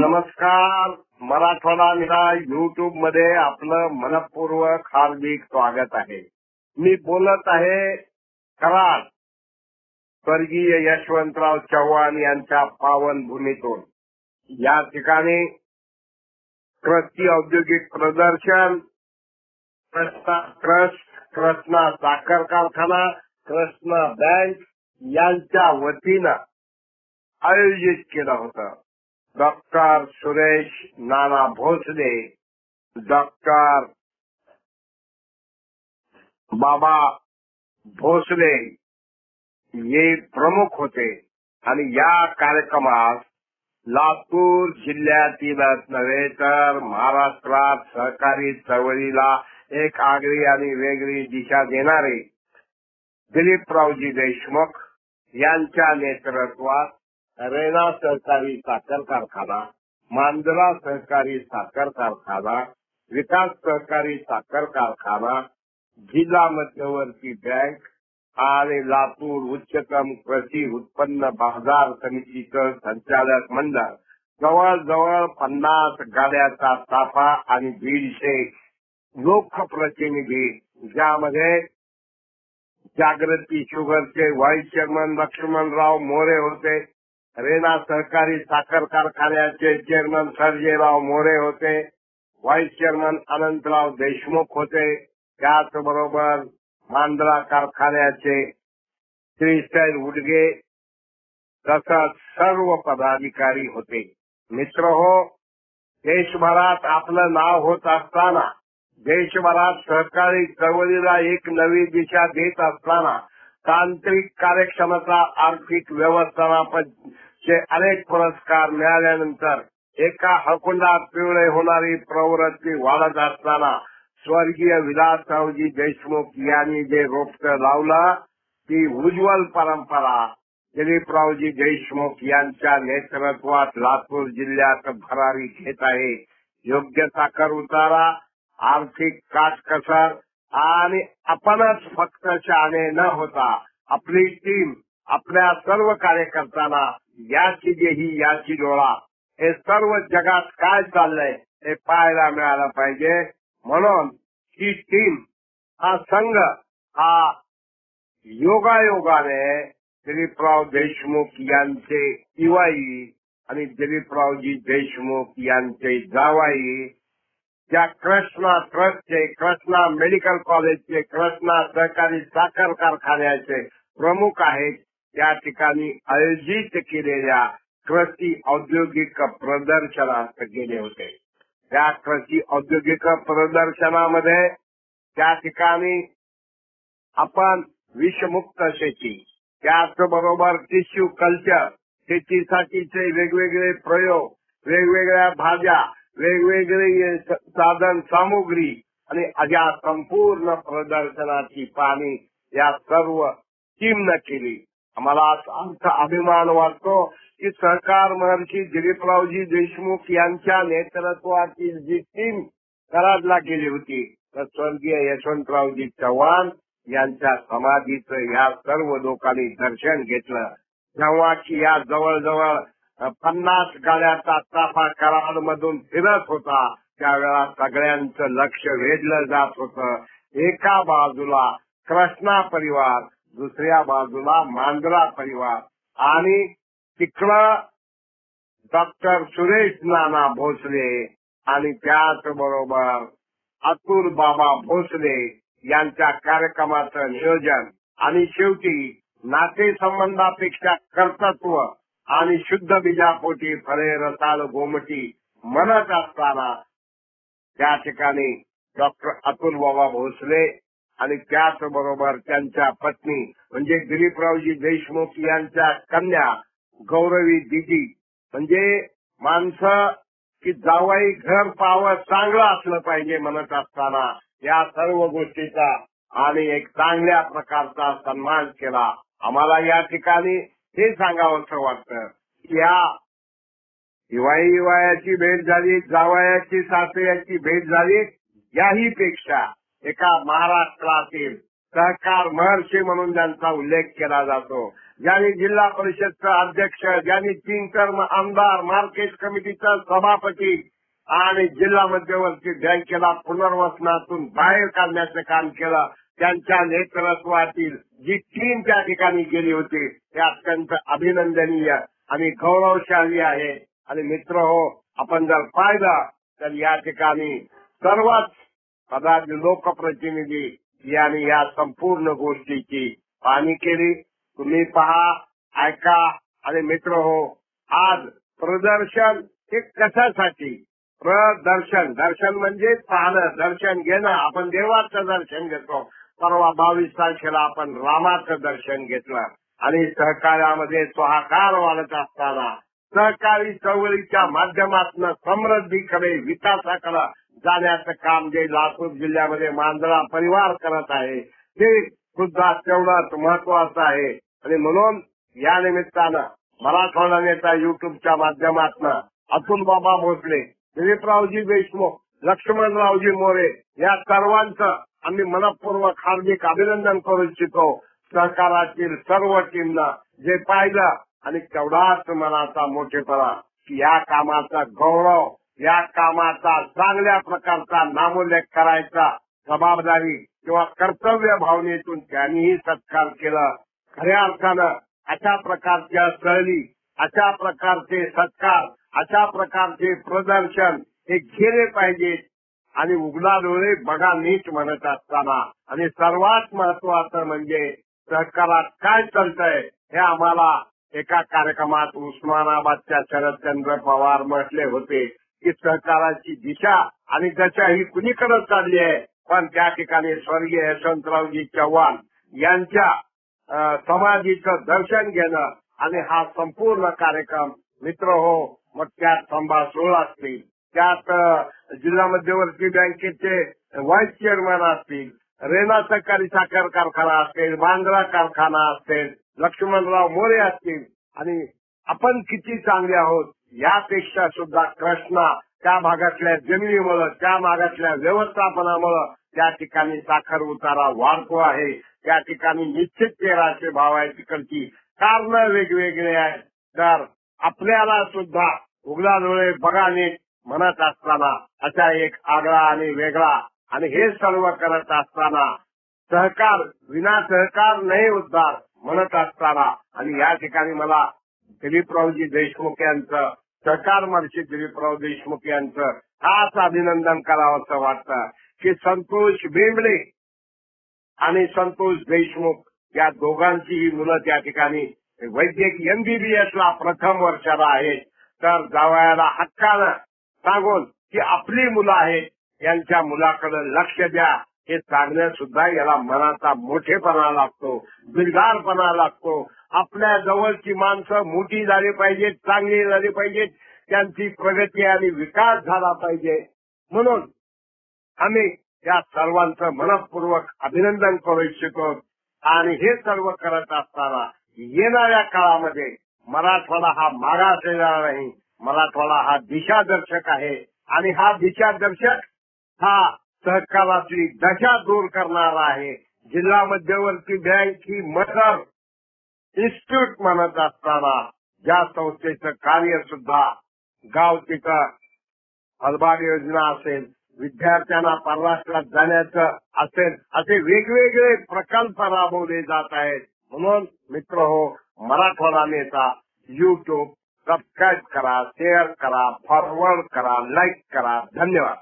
नमस्कार. मराठवाडा निरा युट्यूबमध्ये आपलं मनपूर्वक हार्दिक स्वागत आहे. मी बोलत आहे कराड. स्वर्गीय यशवंतराव चव्हाण यांच्या पावनभूमीतून. या ठिकाणी कृषी औद्योगिक प्रदर्शन ट्रस्ट कृष्णा साखर कारखाना कृष्णा बँक यांच्या वतीनं आयोजित केलं होतं. डॉक्टर सुरेश नाना भोसले डॉक्टर बाबा भोसले हे प्रमुख होते. आणि या कार्यक्रमास लातूर जिल्ह्यातीलच नव्हे तर महाराष्ट्रात सहकारी चळवळीला एक आगळी आणि वेगळी दिशा देणारे दिलीपरावजी देशमुख यांच्या नेतृत्वात रेणा सहकारी साखर कारखाना मांजरा सहकारी साखर कारखाना विकास सहकारी साखर कारखाना जिल्हा मध्यवर्ती बँक आणि लातूर उच्चतम कृषी उत्पन्न बाजार समितीचं संचालक मंडळ. जवळजवळ पन्नास गाड्याचा ताफा आणि दीडशे लोकप्रतिनिधी ज्यामध्ये जागृती शुगरचे व्हाईस चेअरमन लक्ष्मणराव मोरे होते. रेणा सहकारी साखर कारखान्याचे चेअरमन सर्जेराव मोरे होते व्हाईस चेअरमन अनंतराव देशमुख होते त्याचबरोबर मांद्रा कारखान्याचे श्रीशैल उडगे तसंच सर्व पदाधिकारी होते. मित्र हो देशभरात आपलं नाव होत असताना देशभरात सहकारी चळवळीला एक नवी दिशा देत असताना तांत्रिक कार्यक्षमता आर्थिक व्यवस्थापन चे अनेक पुरस्कार मिळाल्यानंतर एका हकुंडात पिवळे होणारी प्रवृत्ती वाढत असताना स्वर्गीय विलासरावजी देशमुख यांनी जे रोपट लावलं ती उज्ज्वल परंपरा. दिलीपरावजी देशमुख यांच्या नेतृत्वात लातूर जिल्ह्यात भरारी घेत आहे. योग्य साखर उतारा आर्थिक काटकसर आणि आपणच फक्त शहाणे न होता आपली टीम आपल्या सर्व कार्यकर्त्यांना याची देही याची डोळा हे सर्व जगात काय चाललंय हे पाहायला मिळालं पाहिजे. म्हणून ही टीम हा संघ हा योगायोगाने दिलीपराव देशमुख यांचे इवाई आणि दिलीपरावजी देशमुख यांचे जावाई ज्या कृष्णा ट्रस्टचे कृष्णा मेडिकल कॉलेजचे कृष्णा सहकारी साखर कारखान्याचे प्रमुख आहेत त्या ठिकाणी आयोजित केलेल्या कृषी औद्योगिक प्रदर्शनात गेले होते. त्या कृषी औद्योगिक प्रदर्शनामध्ये त्या ठिकाणी आपण विषमुक्त शेती त्याचबरोबर टिश्यू कल्चर शेतीसाठीचे वेगवेगळे प्रयोग वेगवेगळ्या भाज्या वेगवेगळी साधन सामुग्री आणि या संपूर्ण प्रदर्शनाची पाणी या सर्व टीमनं केली. आम्हाला अर्थ अभिमान वाटतो की सहकार महर्षी दिलीपरावजी देशमुख यांच्या नेतृत्वातील जी टीम कराडला गेली होती तर स्वर्गीय यशवंतरावजी चव्हाण यांच्या समाधीचं या सर्व लोकांनी दर्शन घेतलं. जेव्हा की या जवळजवळ पन्नास गाड्याचा ताफा कराड मधून फिरत होता त्यावेळा सगळ्यांचं लक्ष वेधलं जात होतं. एका बाजूला कृष्णा परिवार दुसऱ्या बाजूला मांजरा परिवार. आणि तिकडं डॉक्टर सुरेश नाना भोसले आणि त्याचबरोबर अतुल बाबा भोसले यांच्या कार्यक्रमाचं नियोजन. आणि शेवटी नातेसंबंधापेक्षा कर्तृत्व आणि शुद्ध बिजापोटी फळे रसाल गोमटी म्हणत असताना त्या ठिकाणी डॉक्टर अतुल बाबा भोसले आणि त्याचबरोबर त्यांच्या पत्नी म्हणजे दिलीपरावजी देशमुख यांच्या कन्या गौरवी दिदी. म्हणजे माणसं की जावाई घर पावर चांगलं असलं पाहिजे म्हणत असताना या सर्व गोष्टीचा आणि एक चांगल्या प्रकारचा सन्मान केला. आम्हाला या ठिकाणी हे सांगावंसं वाटतं की या हिवाळी हिवाळ्याची भेट झाली जावयाची सासऱ्याची भेट झाली याही पेक्षा एका महाराष्ट्रातील सहकार महर्षी म्हणून ज्यांचा उल्लेख केला जातो. ज्यांनी जिल्हा परिषदचा अध्यक्ष ज्यांनी तीन टर्म आमदार मार्केट कमिटीचा सभापती आणि जिल्हा मध्यवर्ती बँकेला पुनर्वसनातून बाहेर काढण्याचं काम केलं त्यांच्या नेतृत्वातील जी टीम त्या ठिकाणी गेली होती ते अत्यंत अभिनंदनीय आणि गौरवशाली आहे. आणि मित्र हो आपण जर पाहिलं तर या ठिकाणी सर्वच पदार्थ लोकप्रतिनिधी यांनी या संपूर्ण गोष्टीची पाहणी केली. तुम्ही पहा ऐका आणि मित्र हो आज प्रदर्शन हे कशासाठी? प्रदर्शन दर्शन म्हणजे पाहणं दर्शन घेणं. आपण देवाचं दर्शन घेतो. परवा बावीस तारखेला आपण रामाचं दर्शन घेतलं. आणि सहकार्यामध्ये स्वाहाकार वाढत असताना सहकारी चळवळीच्या माध्यमातून समृद्धीकडे विकासाकडे जाण्याचं काम जे लातूर जिल्ह्यामध्ये मांजरा परिवार करत आहे ते सुद्धा तेवढंच महत्वाचं आहे. आणि म्हणून या निमित्तानं मराठवाडा नेता युट्यूबच्या माध्यमातून अतुल बाबा भोसले दिलीपरावजी देशमुख लक्ष्मणरावजी मोरे या सर्वांचं आम्ही मनपूर्वक हार्दिक अभिनंदन करू इच्छितो. सहकारातील सर्व टीमनं जे पाहिलं आणि तेवढाच मनाचा मोठेपणा की या कामाचा गौरव या कामाचा चांगल्या प्रकारचा नामोल्लेख करायचा जबाबदारी किंवा कर्तव्य भावनेतून त्यांनीही सत्कार केला. खऱ्या अर्थानं अशा प्रकारच्या सहली अशा प्रकारचे सत्कार अशा प्रकारचे प्रदर्शन हे केले पाहिजेत आणि उघडा डोळे बघा नीट म्हणत असताना. आणि सर्वात महत्वाचं म्हणजे सहकारात काय चालतंय हे आम्हाला एका कार्यक्रमात उस्मानाबादच्या शरदचंद्र पवार म्हटले होते. की सहकाराची दिशा आणि दशा ही कुणीकडे चालली आहे पण त्या ठिकाणी स्वर्गीय यशवंतरावजी चव्हाण यांच्या समाधीचं दर्शन घेणं आणि हा संपूर्ण कार्यक्रम मित्र हो मग त्यात संभा सोहळा असतील. त्यात जिल्हा मध्यवर्ती बँकेचे व्हाईस चेअरमॅन असतील रेना सहकारी साखर कारखाना असेल बांद्रा कारखाना असेल लक्ष्मणराव मोरे असतील आणि आपण किती चांगले आहोत यापेक्षा सुद्धा कृष्णा त्या भागातल्या जमिनीमुळं त्या भागातल्या व्यवस्थापनामुळं त्या ठिकाणी साखर उतारा वाढतो आहे. त्या ठिकाणी निश्चित तेराचे भाव आहे तिकडची कारण वेगवेगळे आहेत. तर आपल्याला सुद्धा उघडा डोळे बघा नीट म्हणत असताना असा एक आगळा आणि वेगळा आणि हे सर्व करत असताना सहकार विना सहकार नाही उद्धार म्हणत असताना. आणि या ठिकाणी मला दिलीपरावजी देशमुख यांचं सरकार महर्षी दिलीपराव देशमुख यांचं खास अभिनंदन करावं असं वाटतं की संतोष बेंबळे आणि संतोष देशमुख या दोघांचीही मुलं त्या ठिकाणी वैद्यक एमबीबीएसला प्रथम वर्षाला आहेत. तर जावयाला हक्कानं सांगून की आपली मुलं आहेत यांच्या मुलाकडे लक्ष द्या. हे सांगण्यात सुद्धा याला मनाचा मोठेपणा लागतो दिलदारपणा लागतो. आपल्या जवळची माणसं मोठी झाली पाहिजेत चांगली झाली पाहिजेत त्यांची प्रगती आणि विकास झाला पाहिजे. म्हणून आम्ही या सर्वांचं मनपूर्वक अभिनंदन करू इच्छितो. आणि हे सर्व करत असताना येणाऱ्या काळामध्ये मराठवाडा हा मागास येणार नाही. मराठवाडा हा दिशादर्शक आहे. आणि हा दिशादर्शक हा सहकाराची दशा दूर करणारा आहे. जिल्हा मध्यवर्ती बँक ही मदर इन्स्टिट्यूट म्हणत असताना ज्या संस्थेचं कार्य सुद्धा गाव तिथं फलबाग योजना असेल विद्यार्थ्यांना परराष्ट्रात जाण्याचं असेल असे वेगवेगळे प्रकल्प राबवले जात आहेत. म्हणून मित्र हो मराठवाडा नेता युट्यूब सबस्क्राईब करा शेअर करा फॉरवर्ड करा लाईक करा. धन्यवाद.